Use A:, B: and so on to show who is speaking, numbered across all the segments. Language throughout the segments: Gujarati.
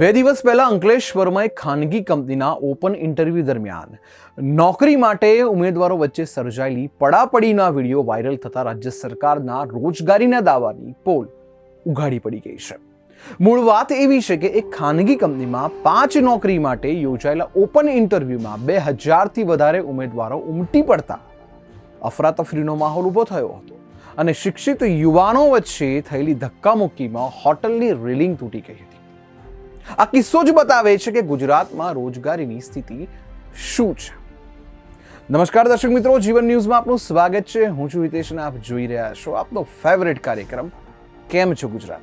A: બે દિવસ પહેલાં અંકલેશ વર્માએ ખાનગી કંપનીના ઓપન ઇન્ટરવ્યૂ દરમિયાન નોકરી માટે ઉમેદવારો વચ્ચે સર્જાયેલી પડાપડીના વીડિયો વાયરલ થતા રાજ્ય સરકારના રોજગારીના દાવાની પોલ ઉઘાડી પડી ગઈ છે. મૂળ વાત એવી છે કે એક ખાનગી કંપનીમાં પાંચ નોકરી માટે યોજાયેલા ઓપન ઇન્ટરવ્યૂમાં બે હજારથી વધારે ઉમેદવારો ઉમટી પડતા અફરાતફરીનો માહોલ ઊભો થયો હતો અને શિક્ષિત યુવાનો વચ્ચે થયેલી ધક્કામુક્કીમાં હોટલની રેલિંગ તૂટી ગઈ હતી. આ કિસ્સો જ બતાવે છે કે ગુજરાતમાં રોજગારીની સ્થિતિ શું છે? નમસ્કાર દર્શક મિત્રો, જીવન ન્યૂઝમાં આપનું સ્વાગત છે. હું છું હિતેશ આપ જોઈ રહ્યા છો આપનો ફેવરેટ કાર્યક્રમ, કેમ છો ગુજરાત?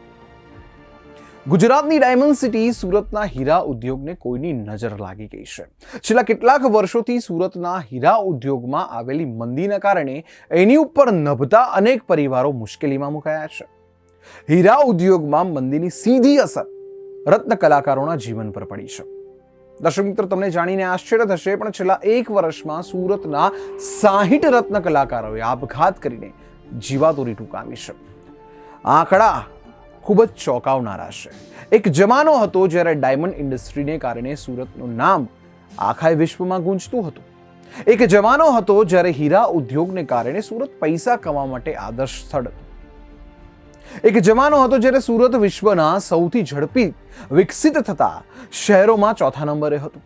A: ગુજરાતની ડાયમંડ સિટી સુરતના હીરા ઉદ્યોગને કોઈની નજર લાગી ગઈ છે. છેલ્લા કેટલાક વર્ષોથી સુરતના હીરા ઉદ્યોગમાં આવેલી મંદીના કારણે એની ઉપર નભતા અનેક પરિવારો મુશ્કેલીમાં મુકાયા છે. હીરા ઉદ્યોગમાં મંદીની સીધી અસર રત્ન કલાકારોના જીવન પર પડી છે. દર્શક મિત્રો, તમને જાણીને આશ્ચર્ય થશે, પણ છેલ્લા એક વર્ષમાં સુરતના સાહીઠ રત્ન કલાકારોએ આપઘાત કરીને જીવાદોરી ટૂંકાવી છે. આંકડા ખૂબ જ ચોંકાવનારા છે. એક જમાનો હતો જ્યારે ડાયમંડ ઇન્ડસ્ટ્રીને કારણે સુરતનું નામ આખા વિશ્વમાં ગુંજતું હતું. એક જમાનો હતો જ્યારે હીરા ઉદ્યોગને કારણે સુરત પૈસા કમાવા માટે આદર્શ સ્થળ હતું. એક જમાનો હતો જ્યારે સુરત વિશ્વના સૌથી ઝડપી વિકસિત થતા શહેરોમાં ચોથા નંબરે હતું.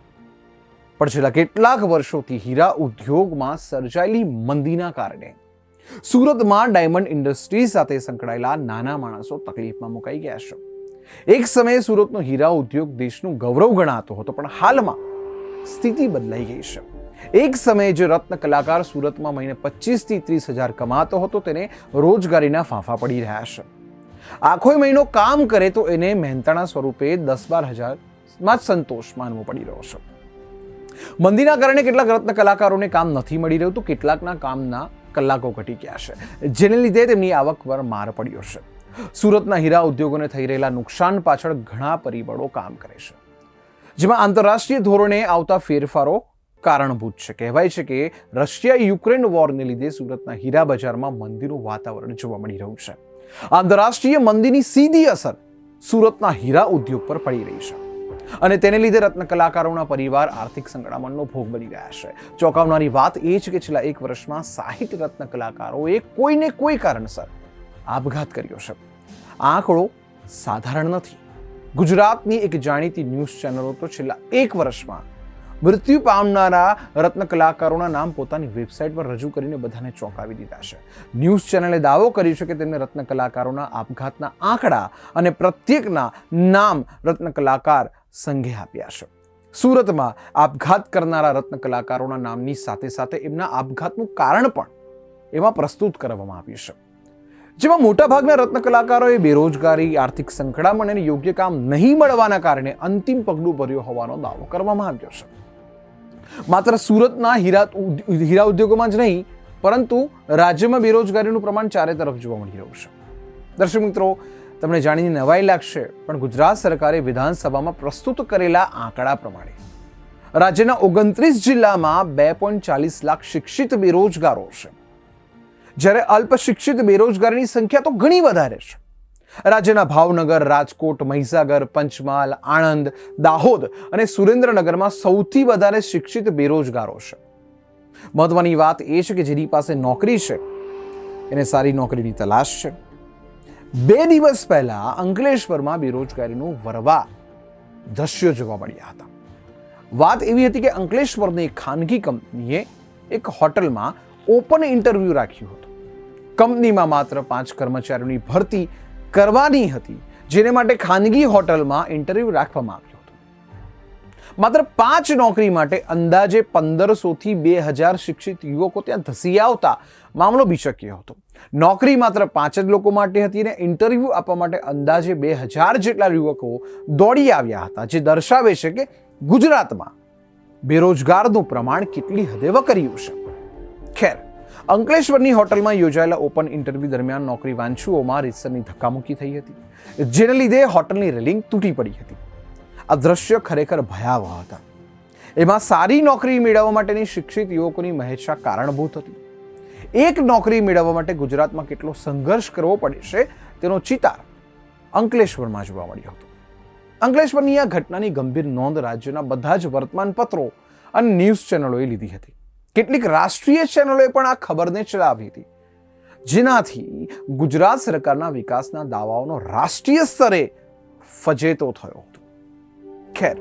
A: પણ છેલ્લા કેટલાક વર્ષોથી હીરા ઉદ્યોગમાં સર્જાયેલી મંદીના કારણે સુરતમાં ડાયમંડ ઇન્ડસ્ટ્રી સાથે સંકળાયેલા નાના માણસો તકલીફમાં મુકાઈ ગયા છે. એક સમયે સુરતનો હીરા ઉદ્યોગ દેશનું ગૌરવ ગણાતો હતો, પણ હાલમાં સ્થિતિ બદલાઈ ગઈ છે. એક સમયે જે રત્ન કલાકાર સુરતમાં મહિને પચીસથી ત્રીસ હજાર કમાતો હતો, તેને રોજગારીના ફાંફા પડી રહ્યા છે. આખો મહિનો કામ કરે તો એને મહેનતાણા સ્વરૂપે દસ બાર હજારમાં જ સંતોષ માનવો પડી રહ્યો છે. મંદીના કારણે કેટલાક રત્ન કલાકારોને કામ નથી મળી રહ્યું તો કેટલાકના કામના કલાકો ઘટી ગયા છે. જેને લીધે તેમની આવક પર માર પડ્યો છે. સુરતના હીરા ઉદ્યોગોને થઈ રહેલા નુકસાન પાછળ ઘણા પરિબળો કામ કરે છે. જેમાં આંતરરાષ્ટ્રીય ધોરણે આવતા ફેરફારો કારણભૂત છે. કહેવાય છે કે રશિયા યુક્રેન વોરને લીધે સુરતના હીરા બજારમાં મંદીનું વાતાવરણ જોવા મળી રહ્યું છે. આંતરરાષ્ટ્રીય મંદીની સીધી અસર સુરતના હીરા ઉદ્યોગ પર પડી રહી છે અને તેને લીધે રત્ન કલાકારોના પરિવાર આર્થિક સંકળામણનો ભોગ બની રહ્યા છે. ચોંકાવનારી વાત એ છે કે છેલ્લા એક વર્ષમાં સાહિત્ય રત્ન કલાકારોએ કોઈને કોઈ કારણસર આપઘાત કર્યો છે. આંકડો સાધારણ નથી. ગુજરાતની એક જાણીતી ન્યૂઝ ચેનલો તો છેલ્લા એક વર્ષમાં મૃત્યુ પામનારા રત્ન કલાકારોના નામ પોતાની વેબસાઇટ પર રજૂ કરીને બધાને ચોંકાવી દીધા છે. ન્યૂઝ ચેનલે દાવો કર્યો છે કે તેમને રત્ન કલાકારોના આપઘાતના આંકડા અને પ્રત્યેકના નામ રત્ન કલાકાર સંઘે આપ્યા છે. સુરતમાં આપઘાત કરનારા રત્ન કલાકારોના નામની સાથે સાથે એમના આપઘાતનું કારણ પણ એમાં પ્રસ્તુત કરવામાં આવ્યું છે. જેમાં મોટાભાગના રત્ન કલાકારોએ બેરોજગારી, આર્થિક સંકળામણ અને યોગ્ય કામ નહીં મળવાના કારણે અંતિમ પગલું ભર્યું હોવાનો દાવો કરવામાં આવ્યો છે. માત્ર સુરતના હીરા હીરા ઉદ્યોગોમાં જ નહીં, પરંતુ રાજ્યમાં બેરોજગારીનું પ્રમાણ ચારે તરફ જોવા મળી રહ્યું છે. દર્શક મિત્રો, તમને જાણીને નવાઈ લાગશે, પણ ગુજરાત સરકારે વિધાનસભામાં પ્રસ્તુત કરેલા આંકડા પ્રમાણે રાજ્યના ઓગણત્રીસ જિલ્લામાં બે પોઈન્ટ ચાલીસ લાખ શિક્ષિત બેરોજગારો છે. જ્યારે અલ્પ શિક્ષિત બેરોજગારીની સંખ્યા તો ઘણી વધારે છે. રાજ્યના ભાવનગર, રાજકોટ, મહીસાગર, પંચમહાલ, આણંદ, દાહોદ અને સુરેન્દ્રનગરમાં સૌથી વધારે શિક્ષિત બેરોજગારો છે. મહત્વની વાત એ છે કે જેની પાસે નોકરી છે, એને સારી નોકરીની તલાશ છે. બે દિવસ પહેલા અંકલેશ્વરમાં બેરોજગારીનું વરવા દ્રશ્યો જોવા મળ્યા હતા. વાત એવી હતી કે અંકલેશ્વરની એક ખાનગી કંપનીએ એક હોટલમાં ઓપન ઇન્ટરવ્યૂ રાખ્યું હતું. કંપનીમાં માત્ર પાંચ કર્મચારીઓની ભરતી કરવાની હતી, જેને માટે ખાનગી હોટલમાં ઇન્ટરવ્યૂ રાખવામાં આવ્યું હતું. માત્ર પાંચ નોકરી માટે અંદાજે પંદરસોથી બે હજાર શિક્ષિત યુવકો ત્યાં ધસી આવતા મામલો બીચક્યો હતો. નોકરી માત્ર પાંચ જ લોકો માટે હતી અને ઇન્ટરવ્યૂ આપવા માટે અંદાજે બે હજાર જેટલા યુવકો દોડી આવ્યા હતા, જે દર્શાવે છે કે ગુજરાતમાં બેરોજગારનું પ્રમાણ કેટલી હદે વકર્યું છે. ખેર અંકલેશ્વરની હોટલમાં યોજાયેલા ઓપન ઇન્ટરવ્યૂ દરમિયાન નોકરી વાંચુઓમાં રીતસરની ધક્કામુક્કી થઈ હતી. જેને લીધે હોટલની રેલિંગ તૂટી પડી હતી. આ દ્રશ્ય ખરેખર ભયાવહ હતા. એમાં સારી નોકરી મેળવવા માટેની શિક્ષિત યુવકોની મહેચ્છા કારણભૂત હતી. એક નોકરી મેળવવા માટે ગુજરાતમાં કેટલો સંઘર્ષ કરવો પડે છે, તેનો ચિતાર અંકલેશ્વરમાં જોવા મળ્યો હતો. અંકલેશ્વરની આ ઘટનાની ગંભીર નોંધ રાજ્યના બધા જ વર્તમાનપત્રો અને ન્યૂઝ ચેનલોએ લીધી હતી. કેટલીક રાષ્ટ્રીય ચેનલોએ પણ આ ખબરને ચલાવી હતી. જેનાથી ગુજરાત સરકારના વિકાસના દાવાઓનો રાષ્ટ્રીય સ્તરે ફજેતો થયો હતો. ખેર,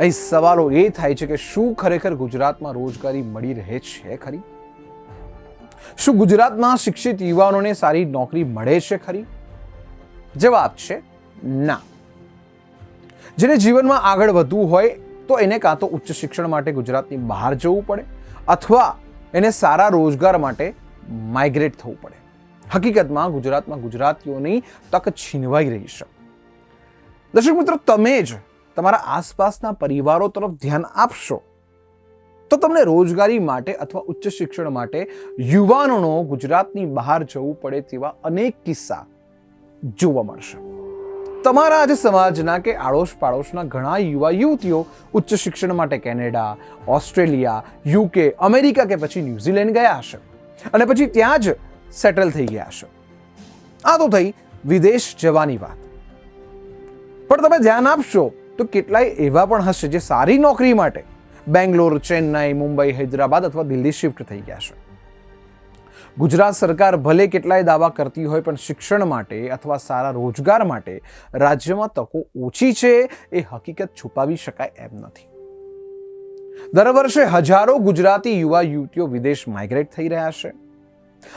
A: અહીં સવાલો એ થાય છે કે શું ખરેખર ગુજરાતમાં રોજગારી મળી રહે છે ખરી? શું ગુજરાતમાં શિક્ષિત યુવાનોને સારી નોકરી મળે છે ખરી? જવાબ છે, ના. જેને જીવનમાં આગળ વધવું હોય તો એને કાં તો ઉચ્ચ શિક્ષણ માટે ગુજરાતની બહાર જવું પડે. અથવા એને સારા રોજગાર માટે માઇગ્રેટ થવું પડે. હકીકતમાં ગુજરાતમાં ગુજરાતીઓની તક છીનવાઈ રહી છે. દર્શક મિત્રો, તમે જ તમારા આસપાસના પરિવારો તરફ ધ્યાન આપશો, તો તમને રોજગારી માટે અથવા ઉચ્ચ શિક્ષણ માટે યુવાનોનો ગુજરાતની બહાર જવું પડે તેવા અનેક કિસ્સા જોવા મળશે. તમારા જ સમાજના કે આડોશ પાડોશના ઘણા યુવા યુવતીઓ ઉચ્ચ શિક્ષણ માટે કેનેડા, ઓસ્ટ્રેલિયા યુકે અમેરિકા કે પછી ન્યૂઝીલેન્ડ ગયા હશે. અને પછી ત્યાં જ સેટલ થઈ ગયા હશે. આ તો થઈ વિદેશ જવાની વાત. પણ તમે ધ્યાન આપશો તો કેટલાય એવા પણ હશે જે સારી નોકરી માટે બેંગ્લોર, ચેન્નાઈ, મુંબઈ, હૈદરાબાદ અથવા દિલ્હી શિફ્ટ થઈ ગયા છે. ગુજરાત સરકાર ભલે કેટલાય દાવા કરતી હોય, પણ શિક્ષણ માટે અથવા સારા રોજગાર માટે રાજ્યમાં તકો ઓછી છે, એ હકીકત છુપાવી શકાય એમ નથી. દર વર્ષે હજારો ગુજરાતી યુવા યુવતીઓ વિદેશ માઇગ્રેટ થઈ રહ્યા છે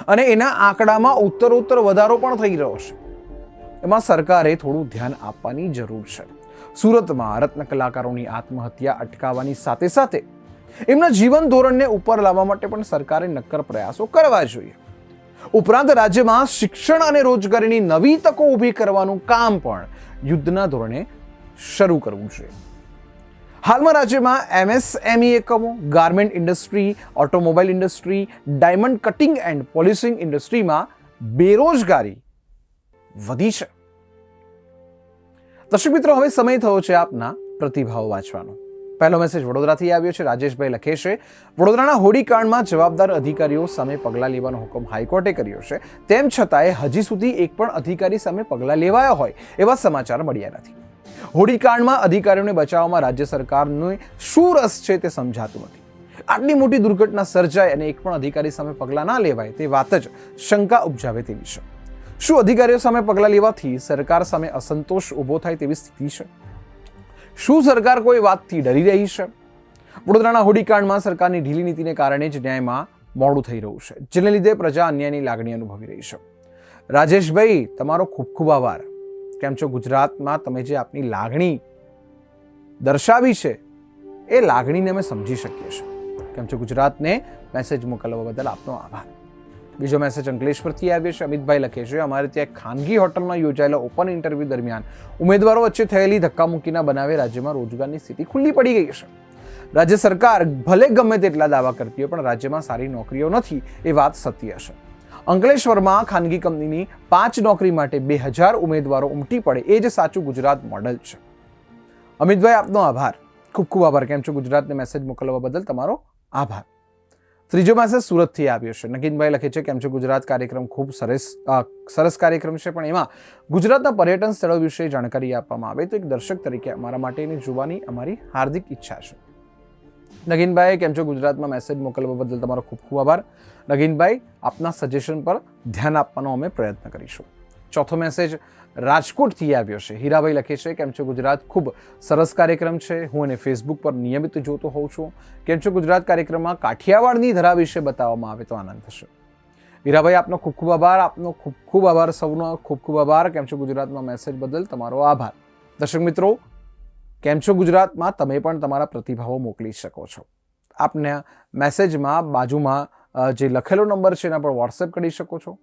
A: અને એના આંકડામાં ઉત્તરોત્તર વધારો પણ થઈ રહ્યો છે. એમાં સરકારે થોડું ધ્યાન આપવાની જરૂર છે. સુરતમાં રત્ન કલાકારોની આત્મહત્યા અટકાવવાની સાથે સાથે એમના જીવન ધોરણને ઉપર લાવવા માટે પણ સરકારે નક્કર પ્રયાસો કરવા જોઈએ. ઉપરાંત રાજ્યમાં શિક્ષણ અને રોજગારીની નવી તકો ઊભી કરવાનું કામ પણ યુદ્ધના ધોરણે શરૂ કરવું જોઈએ હાલમાં રાજ્યમાં એમએસએમઈ એકમો, garment industry, automobile industry, diamond cutting and polishing ઇન્ડસ્ટ્રીમાં બેરોજગારી વધી છે. દર્શક મિત્રો, હવે સમય થયો છે આપના પ્રતિભાવ વાંચવાનો. પહેલો મેસેજ વડોદરાથી આવ્યો છે, રાજેશભાઈ લખે છે વડોદરાના હોડીકાંડમાં જવાબદાર અધિકારીઓ સામે પગલાં લેવાનો હુકમ હાઈકોર્ટે કર્યો છે. તેમ છતાંય હજી સુધી એક પણ અધિકારી સામે પગલાં લેવાયા હોય એવા સમાચાર મળ્યા નથી. હોડીકાંડમાં અધિકારીઓને બચાવવામાં રાજ્ય સરકારનો શું રસ છે તે સમજાતું નથી. આટલી મોટી દુર્ઘટના સર્જાય અને એક પણ અધિકારી સામે પગલાં ના લેવાય તે વાત જ શંકા ઉપજાવે તેવી છે. શું અધિકારીઓ સામે પગલાં લેવાથી સરકાર સામે અસંતોષ ઊભો થાય તેવી સ્થિતિ છે? શું સરકાર કોઈ વાતથી ડરી રહી છે? વડોદરાના હોડીકાંડમાં સરકારની ઢીલી નીતિને કારણે જ ન્યાયમાં મોડું થઈ રહ્યું છે, જેને લીધે પ્રજા અન્યાયની લાગણી અનુભવી રહી છે. રાજેશભાઈ, તમારો ખૂબ ખૂબ આભાર. કેમ છો? ગુજરાતમાં તમે જે આપની લાગણી દર્શાવી છે, એ લાગણીને અમે સમજી શકીએ છીએ. કેમ છો ગુજરાતને? મેસેજ મોકલવા બદલ આપનો આભાર. બીજો મેસેજ અંકલેશ્વરથી આવ્યો છે. અમિતભાઈ લખે છે, અમારે ત્યાં ખાનગી હોટલમાં યોજાયેલા ઓપન ઇન્ટરવ્યૂ દરમિયાન ઉમેદવારો વચ્ચે થયેલી ધક્કામુક્કીના બનાવે રાજ્યમાં રોજગારની સ્થિતિ ખુલ્લી પડી ગઈ છે. રાજ્ય સરકાર ભલે ગમે તેટલા દાવા કરતી હોય, પણ રાજ્યમાં સારી નોકરીઓ નથી એ વાત સત્ય છે. અંકલેશ્વરમાં ખાનગી કંપનીની પાંચ નોકરી માટે બે હજાર ઉમેદવારો ઉમટી પડે એ જ સાચું ગુજરાત મોડલ છે. અમિતભાઈ, આપનો આભાર. ખૂબ ખૂબ આભાર. કેમ છો? ગુજરાતને મેસેજ મોકલવા બદલ તમારો આભાર. ત્રીજો મેસેજ સુરતથી આવ્યો છે. નગીનભાઈ લખે છે કેમ છે ગુજરાત કાર્યક્રમ ખૂબ સરસ સરસ કાર્યક્રમ છે, પણ એમાં ગુજરાતના પર્યટન સ્થળો વિશે જાણકારી આપવામાં આવે તો એક દર્શક તરીકે અમારા માટે એને જોવાની અમારી હાર્દિક ઈચ્છા છે. નગીનભાઈ કેમ છો ગુજરાતમાં મેસેજ મોકલવા બદલ તમારો ખૂબ ખૂબ આભાર. નગીનભાઈ, આપના સજેશન પર ધ્યાન આપવાનો અમે પ્રયત્ન કરીશું. ચોથો મેસેજ રાજકોટથી આવ્યો છે. હીરાભાઈ લખે છે, કેમ છો ગુજરાત? ખૂબ સરસ કાર્યક્રમ છે. હું એને ફેસબુક પર નિયમિત જોતો હોઉં છું. કેમ છો ગુજરાત? કાર્યક્રમમાં કાઠિયાવાડની ધરા વિશે બતાવવામાં આવે તો આનંદ થશે. હીરાભાઈ, આપનો ખૂબ ખૂબ આભાર. આપનો ખૂબ ખૂબ આભાર સૌનો. ખૂબ ખૂબ આભાર. કેમ છો ગુજરાતમાં? મેસેજ બદલ તમારો આભાર. દર્શક મિત્રો, કેમ છો ગુજરાતમાં? તમે પણ તમારા પ્રતિભાવો મોકલી શકો છો. આપને મેસેજમાં બાજુમાં જે લખેલો નંબર છે એના પર વોટ્સએપ કરી શકો છો.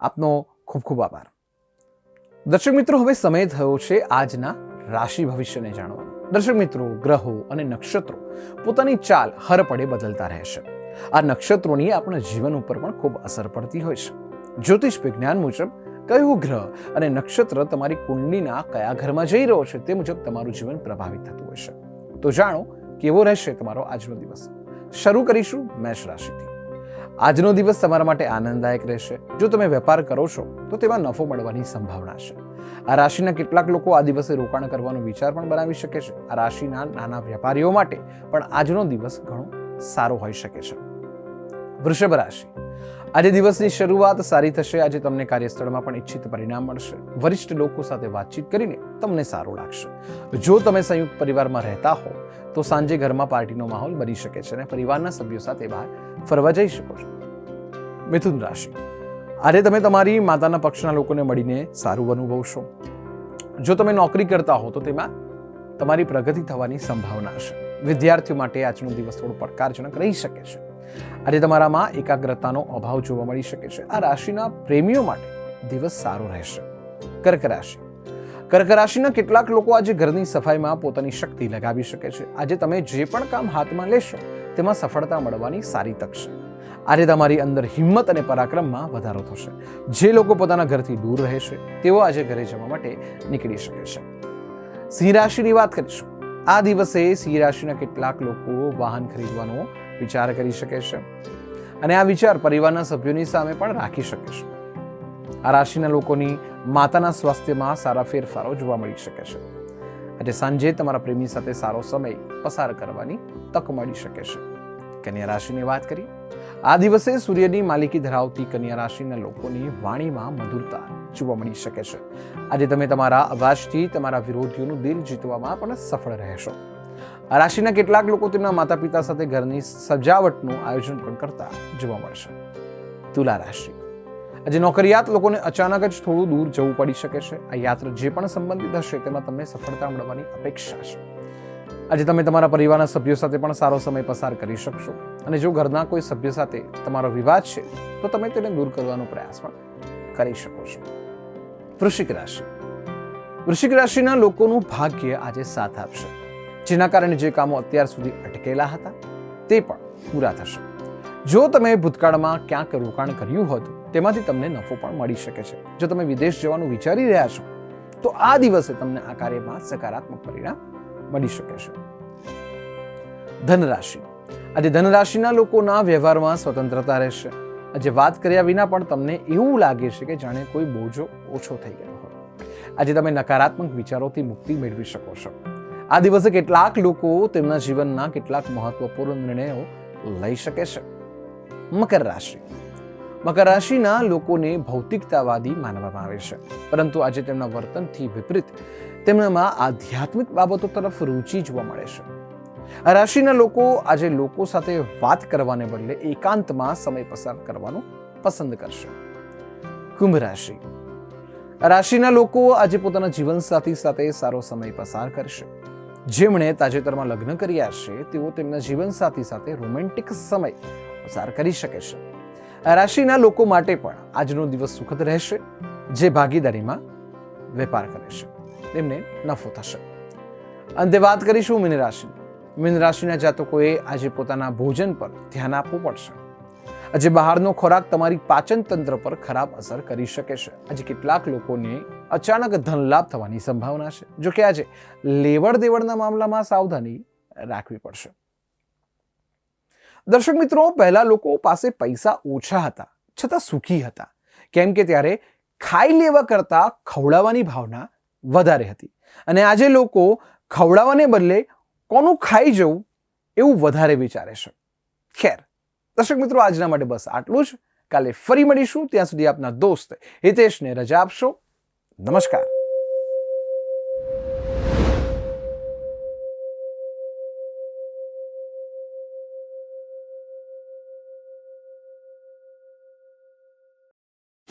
A: આપનો ખૂબ ખૂબ આભાર. દર્શક મિત્રો, હવે સમય થયો છે આજના રાશિ ભવિષ્યને જાણવાનો દર્શક મિત્રો, ગ્રહો અને નક્ષત્રો પોતાની ચાલ હર પડે બદલતા રહેશે. આ નક્ષત્રોની આપણા જીવન ઉપર પણ ખૂબ અસર પડતી હોય છે. જ્યોતિષ વિજ્ઞાન મુજબ, કયું ગ્રહ અને નક્ષત્ર તમારી કુંડલીના કયા ઘરમાં જઈ રહ્યો છે તે મુજબ તમારું જીવન પ્રભાવિત થતું હોય છે. તો જાણો, કેવો રહેશે તમારો આજનો દિવસ? શરૂ કરીશું મેષ રાશિથી. આજનો દિવસ તમારા માટે આનંદદાયક રહેશે. જો તમે વેપાર કરો છો, તો તેમાં નફો મળવાની સંભાવના છે. આ રાશિના કેટલાક લોકો આ દિવસે રોકાણ કરવાનો વિચાર પણ બનાવી શકે છે. આ રાશિના નાના વેપારીઓ માટે પણ આજનો દિવસ ઘણો સારો હોઈ શકે છે. વૃષભ રાશિ. આજે દિવસની શરૂઆત સારી થશે. આજે તમને કાર્યસ્થળમાં પણ ઈચ્છિત પરિણામ મળશે. વરિષ્ઠ લોકો સાથે વાતચીત કરીને તમને સારું લાગશે. જો તમે સંયુક્ત પરિવારમાં રહેતા હો, તો સાંજે ઘરમાં પાર્ટીનો માહોલ બની શકે છે અને પરિવારના સભ્યો સાથે બહાર ફરવા જઈ શકો છો. મિથુન રાશિ. આજે તમે તમારી માતાના પક્ષના લોકોને મળીને સારું અનુભવશો. જો તમે નોકરી કરતા હો, તો તેમાં તમારી પ્રગતિ થવાની સંભાવના છે વિદ્યાર્થીઓ માટે આજનો દિવસ થોડો પડકારજનક રહી શકે છે. આજે તમારામાં એકાગ્રતાનો અભાવ જોવા મળી શકે છે. આ રાશિના પ્રેમીઓ માટે દિવસ સારો રહેશે. કર્ક રાશિ. કર્ક રાશિના કેટલાક લોકો આજે ઘરની સફાઈમાં પોતાની શક્તિ લગાવી શકે છે. આજે તમે જે પણ કામ હાથમાં લેશો, તેમાં સફળતા મળવાની સારી તક છે. આજે તમારી અંદર હિંમત અને પરાક્રમમાં વધારો થશે. જે લોકો પોતાના ઘરથી દૂર રહે છે, તેઓ આજે ઘરે જવા માટે નીકળી શકે છે. સિંહ રાશિની વાત કરીશું. આ દિવસે સિંહ રાશિના કેટલાક લોકો વાહન ખરીદવાનો વિચાર કરી શકે છે અને આ વિચાર પરિવારના સભ્યોની સામે પણ રાખી શકે છે. આ રાશિના લોકોની માતાના સ્વાસ્થ્યમાં સારા ફેરફારો જોવા મળી શકે છે. આજે સાંજે તમારા પ્રેમી સાથે સારો સમય પસાર કરવાની તક મળી શકે છે. કન્યા રાશિની વાત કરીએ, આ દિવસે સૂર્યની માલિકી ધરાવતી કન્યા રાશિના લોકોની વાણીમાં મધુરતા જોવા મળી શકે છે. આજે તમે તમારા અવાજથી તમારા વિરોધીઓનું દિલ જીતવામાં પણ સફળ રહેશો. આ રાશિના કેટલાક લોકો તેમના માતા પિતા સાથે ઘરની સજાવટનું આયોજન પણ કરતા જોવા મળશે. તુલા રાશિ. આજે નોકરિયાત લોકોને અચાનક જ થોડું દૂર જવું પડી શકે છે. આ યાત્રા જે પણ સંબંધિત હશે તેમાં તમને સફળતા મળવાની અપેક્ષા છે. આજે તમે તમારા પરિવારના સભ્યો સાથે પણ સારો સમય પસાર કરી શકશો. અને જો ઘરના કોઈ સભ્ય સાથે તમારો વિવાદ છે, તો તમે તેને દૂર કરવાનો પ્રયાસ પણ કરી શકો છો. વૃશ્ચિક રાશિ. વૃશ્ચિક રાશિના લોકોનું ભાગ્ય આજે સાથ આપશે. જેના કારણે જે કામો અત્યાર સુધી અટકેલા હતા, તે પણ પૂરા થશે. જો તમે ભૂતકાળમાં ક્યાંક રોકાણ કર્યું હોત, તેમાંથી તમને નફો પણ મળી શકે છે. જો તમે વિદેશ જવાનું વિચારી રહ્યા છો, તો આ દિવસે તમને આ કાર્યમાં સકારાત્મક પરિણામ મળી શકે છે. ધનરાશિ. આજે ધનરાશિના લોકોના વ્યવહારમાં સ્વતંત્રતા રહેશે. આજે વાત કર્યા વિના પણ તમને એવું લાગે છે કે જાણે કોઈ બોજો ઓછો થઈ ગયો હોય. આજે તમે નકારાત્મક વિચારોથી મુક્તિ મેળવી શકો છો. આ દિવસે કેટલાક લોકો તેમના જીવનના કેટલાક મહત્વપૂર્ણ નિર્ણયો લઈ શકે છે. મકર રાશિ. મકર રાશિના લોકોને ભૌતિકતાવાદી માનવામાં આવે છે. પરંતુ આજે તેમના વર્તનથી વિપરીત તેમનામાં આધ્યાત્મિક બાબતો તરફ રુચિ જોવા મળે છે. આ રાશિના લોકો આજે લોકો સાથે વાત કરવાને બદલે એકાંતમાં સમય પસાર કરવાનું પસંદ કરશે. કુંભ રાશિ. રાશિના લોકો આજે પોતાના જીવનસાથી સાથે સારો સમય પસાર કરશે. જેમણે તાજેતરમાં લગ્ન કર્યા છે, તેઓ તેમના જીવનસાથી સાથે રોમેન્ટિક સમય પસાર કરી શકે છે. રાશિના લોકો માટે પણ આજનો દિવસ સુખદ રહેશે, જે ભાગીદારીમાં વેપાર કરે છે. તેમને નફો થશે. અંતે વાત કરીશું મીન રાશિ મીન રાશિના જાતકોએ આજે પોતાના ભોજન પર ધ્યાન આપવું પડશે. આજે બહારનો ખોરાક તમારી પાચન તંત્ર પર ખરાબ અસર કરી શકે છે. આજે કેટલાક લોકોને અચાનક ધન લાભ થવાની સંભાવના છે. જો કે આજે લેવડ દેવડના મામલામાં સાવધાની રાખવી પડશે. દર્શક મિત્રો, પહેલા લોકો પાસે પૈસા ઓછા હતા, છતાં સુખી હતા. કેમ કે ત્યારે ખાઈ લેવા કરતા ખવડાવવાની ભાવના વધારે હતી. અને આજે લોકો ખવડાવવાને બદલે કોનું ખાઈ જવું એવું વધારે વિચારે છે. ખેર દર્શક મિત્રો, આજના માટે બસ આટલું જ. કાલે ફરી મળીશું. ત્યાં સુધી આપના દોસ્ત હિતેશને રજા આપશો. નમસ્કાર.